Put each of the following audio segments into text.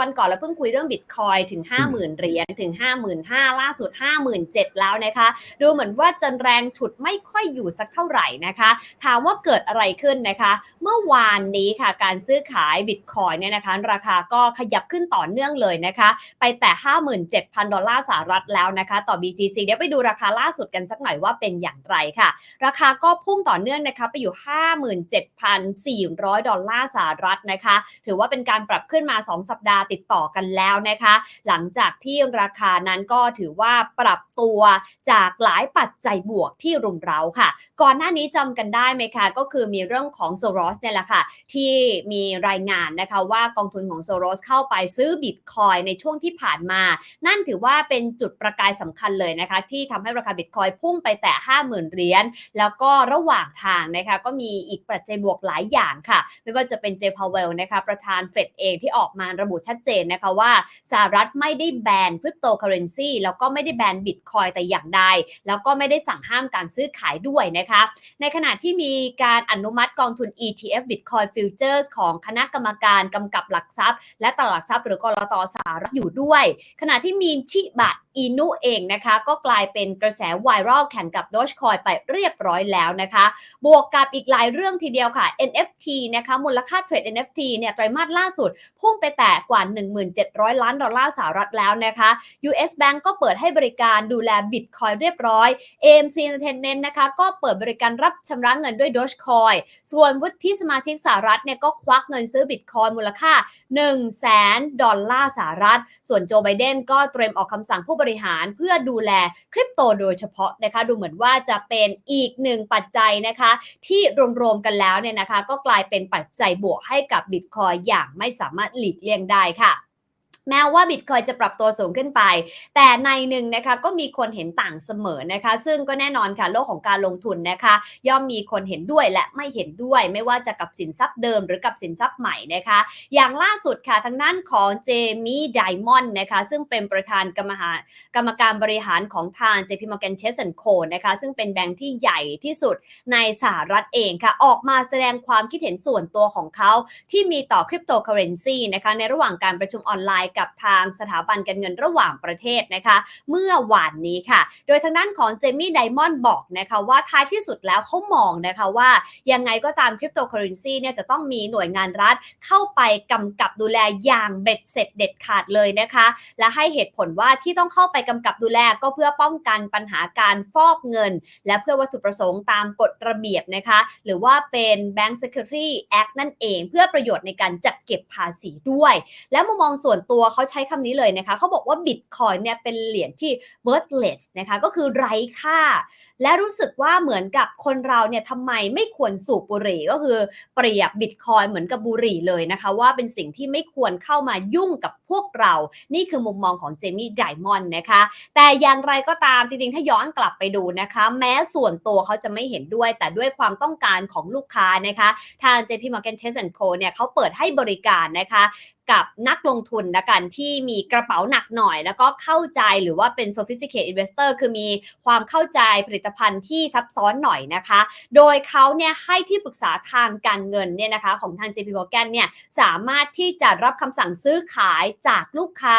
วันก่อนเราเพิ่งคุยเรื่องบิตคอยถึง 50,000 เหรียญถึง 55,000ล่าสุด 57,000 แล้วนะคะ ดูเหมือนว่าจะแรงฉุดไม่ค่อยอยู่สักเท่าไหร่นะคะ ถามว่าเกิดอะไรขึ้นนะคะ เมื่อวานนี้ค่ะการซื้อขายบิตคอยเนี่ยนะคะ ราคาก็ขยับขึ้นต่อเนื่องเลยนะคะ ไปแต่ 57,000 ดอลลาร์สหรัฐแล้วนะคะ ต่อ BTC เดี๋ยวไปดูราคาล่าสุดกันสักหน่อยว่าเป็นอย่างไรค่ะ ราคาก็พุ่งต่อเนื่องนะคะไปอยู่ 57,400 ดอลลาร์สหรัฐนะคะ ถือว่าเป็นการปรับขึ้นมา 2 สัปดาห์ติดต่อกันแล้วนะคะ หลังจากที่ราคานั้นก็ถือว่าปรับตัวจากหลายปัจจัยบวกที่รุมเร้าค่ะ ก่อนหน้านี้จำกันได้ไหมคะ ก็คือมีเรื่องของโซ r o s เนี่ยแหละค่ะ ที่มีรายงานนะคะว่ากองทุนของโซ r o s เข้าไปซื้อบิตคอยในช่วงที่ผ่านมา นั่นถือว่าเป็นจุดประกายสำคัญเลยนะคะ ที่ทำให้ราคาบิตคอยพุ่งไปแต่ 50,000 เหรียญแล้วก็ระหว่างทางนะคะก็มีอีกปัจจัยบวกหลายอย่างค่ะ ไม่ว่าจะเป็นเจพาวเวลนะคะประธานเฟดเองที่ออกมาระบุชัดเจนนะคะว่าสหรัฐไม่ได้แบนคริปโตเคอเรนซีแล้วก็ไม่ได้แบนบิตคอยแต่อย่างใด แล้วก็ไม่ได้สั่งห้ามการซื้อขายด้วยนะคะ ในขณะที่มีการอนุมัติกองทุน ETF Bitcoin Futures ของคณะกรรมการกำกับหลักทรัพย์ และตลาดหลักทรัพย์หรือกรตสหรัฐอยู่ด้วย ขณะที่มีชิบะอินุเองนะคะ ก็กลายเป็นกระแสไวรัลแข่งกับ Dogecoin ไปเรียบร้อยแล้วนะคะ บวกกับอีกหลายเรื่องทีเดียวค่ะ NFT นะคะมูลค่าเทรด NFT เนี่ยไตรมาสล่าสุด พุ่งไปแตะกว่า 1,700 ล้านดอลลาร์สหรัฐแล้วนะคะ US Bank ก็เปิดให้บริการดูแล Bitcoin เรียบร้อย AMC Entertainment นะคะก็เปิดบริการรับชำระเงินด้วย Dogecoin ส่วนวุฒิสมาชิกสหรัฐเนี่ยก็ควักเงินซื้อ Bitcoin มูลค่า 1 0 0 0 0แสนดอลลาร์สหรัฐ ส่วนโจไบเดนก็เตรียมออกคำสั่งผู้บริหารเพื่อดูแลคริปโตโดยเฉพาะนะคะดูเหมือนว่าจะเป็นอีกหนึ่งปัจจัยนะคะที่รวมๆกันแล้วเนี่ยนะคะก็กลายเป็นปัจจัยบวกให้กับบิตคอยอย่างไม่สามารถหลีกเลี่ยงได้ค่ะ แม้ว่าบิตคอยจะปรับตัวสูงขึ้นไป แต่ในหนึ่งนะคะก็มีคนเห็นต่างเสมอนะคะ ซึ่งก็แน่นอนค่ะโลกของการลงทุนนะคะ ย่อมมีคนเห็นด้วยและไม่เห็นด้วย ไม่ว่าจะกับสินทรัพย์เดิมหรือกับสินทรัพย์ใหม่นะคะ อย่างล่าสุดค่ะทางด้านของเจมี่ไดมอนด์นะคะ ซึ่งเป็นประธานกรรมหากรรมการบริหารของทาง JP Morgan Chase Co นะคะ ซึ่งเป็นแบงค์ที่ใหญ่ที่สุดในสหรัฐเองค่ะ ออกมาแสดงความคิดเห็นส่วนตัวของเขาที่มีต่อคริปโตเคอเรนซีนะคะในระหว่างการประชุมออนไลน์กับทางสถาบันการเงินระหว่างประเทศนะคะ เมื่อวานนี้ค่ะ โดยทางด้านของเจมี่ไดมอนด์บอกนะคะว่าท้ายที่สุดแล้วเขามองนะคะว่ายังไงก็ตามคริปโตเคอเรนซีเนี่ยจะต้องมีหน่วยงานรัฐเข้าไปกำกับดูแลอย่างเบ็ดเสร็จเด็ดขาดเลยนะคะ และให้เหตุผลว่าที่ต้องเข้าไปกำกับดูแลก็เพื่อป้องกันปัญหาการฟอกเงิน และเพื่อวัตถุประสงค์ตามกฎระเบียบนะคะ หรือว่าเป็น Bank Security Act นั่นเอง เพื่อประโยชน์ในการจัดเก็บภาษีด้วย และมุมมองส่วนตัวเขาใช้คำนี้เลยนะคะเขาบอกว่า Bitcoin เนี่ยเป็นเหรียญที่ worthless นะคะก็คือไร้ค่า และรู้สึกว่าเหมือนกับคนเราเนี่ยทำไมไม่ควรสูบบุหรี่ก็คือเปรียบบิตคอยเหมือนกับบุหรี่เลยนะคะว่าเป็นสิ่งที่ไม่ควรเข้ามายุ่งกับพวกเรา นี่คือมุมมองของเจมี่ไดมอนด์นะคะแต่อย่างไรก็ตามจริงๆ ถ้าย้อนกลับไปดูนะคะ แม้ส่วนตัวเขาจะไม่เห็นด้วย แต่ด้วยความต้องการของลูกค้านะคะ ทาง JP Morgan Chase Co เนี่ยเขาเปิดให้บริการนะคะ กับนักลงทุนนะกันที่มีกระเป๋าหนักหน่อย แล้วก็เข้าใจหรือว่าเป็น sophisticated investor คือมีความเข้าใจผลิตภัณฑ์ที่ซับซ้อนหน่อยนะคะ โดยเขาเนี่ยให้ที่ปรึกษาทางการเงินเนี่ยนะคะของทาง JP Morgan เนี่ยสามารถที่จะรับคำสั่งซื้อขายจากลูกค้า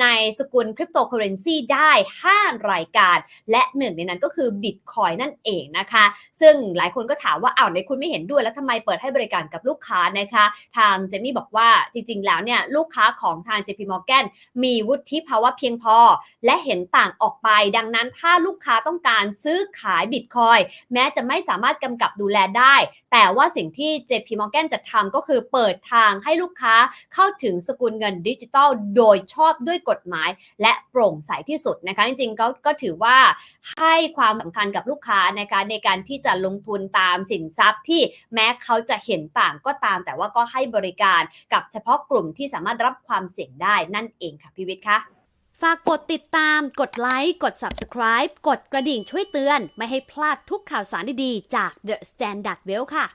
ในสกุลคริปโตเคอเรนซีได้ 5 รายการ และหนึ่งในนั้นก็คือ Bitcoin นั่นเองนะคะ ซึ่งหลายคนก็ถามว่าอ้าวในคุณไม่เห็นด้วยแล้วทำไมเปิดให้บริการกับลูกค้านะคะ ทางเจมี่บอกว่าจริง ๆ แล้วเนี่ยลูกค้าของทาง JP Morgan มีวุฒิภาวะเพียงพอ และเห็นต่างออกไป ดังนั้นถ้าลูกค้าต้องการซื้อขายบิตคอยแม้จะไม่สามารถกำกับดูแลได้ แต่ว่าสิ่งที่ JP Morgan จะทำก็คือเปิดทางให้ลูกค้าเข้าถึงสกุลเงินดิจิทัลโดยชอบด้วยกฎหมาย และโปร่งใสที่สุดนะคะจริงๆก็ก็ถือว่าให้ความสำคัญกับลูกค้านะคะในการที่จะลงทุนตามสินทรัพย์ที่แม้เขาจะเห็นต่างก็ตาม แต่ว่าก็ให้บริการกับเฉพาะกลุ่มลุ่มที่สามารถรับความเสี่ยงได้นั่นเองค่ะพี่วิทย์คะฝากกดติดตาม กดไลค์ กด Subscribe กดกระดิ่งช่วยเตือน ไม่ให้พลาดทุกข่าวสารดีๆ จาก The Standard Well ค่ะ